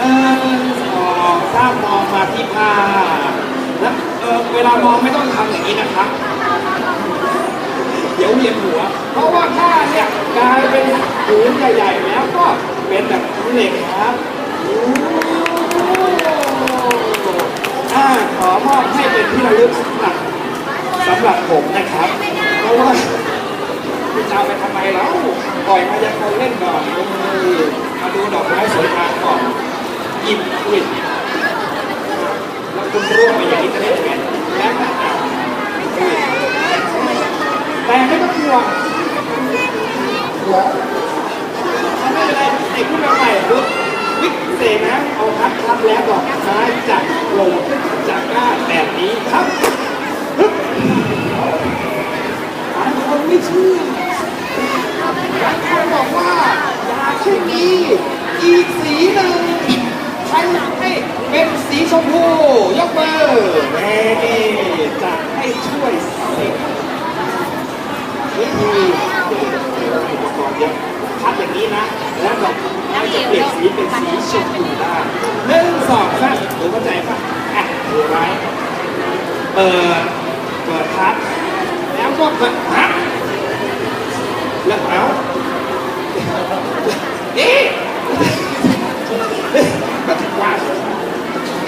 หนึ่งสองสามมองมาที่ผ้าแล้วเออเวลามองไม่ต้องทำอย่างนี้นะครับ เดี๋ยวเวียนหัว เพราะว่าผ้าเนี่ยกลายเป็นผืนใหญ่ๆแล้วก็เป็นแบบเหล็กครับโอ้าขอมอบให้เป็นที่ระลึกสำหรับสำหรับผมนะครับ เพราะว่าจะเอาไปทำไมแล้วปล่อยมายังคนเล่นก่อนเออมาดูดอกไม้สวยงามก่อน หยิบกลิ่นแล้วคุณร่วงไปอย่างนี้จะได้ยังไงและแต่ไม่ต้องห่วงไม่เป็นไรไอ้ผู้มาใหม่ปุ๊บวิกเสนะเอาครับครับแล้วดอกไม้จากลงจากก้าแบบนี้ครับฮึบคนไม่เชื่อบางคนบอกว่าอยากแค่นี้อีกสีหนึ่งใครอยากให้เป็นสี ชมพูยกมือแม่จะให้ช่วยเสกวิธีอุปกรณ์เยอะพัดอย่างนี้นะ แล้วดอกไม้จะเปลี่ยนสีเป็นสีชมพูได้หนึ่งสองสามหรือเข้าใจป่ะอะถือไว้เปิดเปิดพัดแล้วก็เปิดพัดแล้วเอา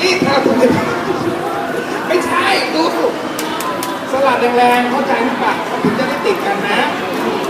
นี่ถ้าคุณจะไม่ใช่ดูสลัดแรงๆเข้าใจหรือเปล่เขาถึงจะได้ติดกันนะ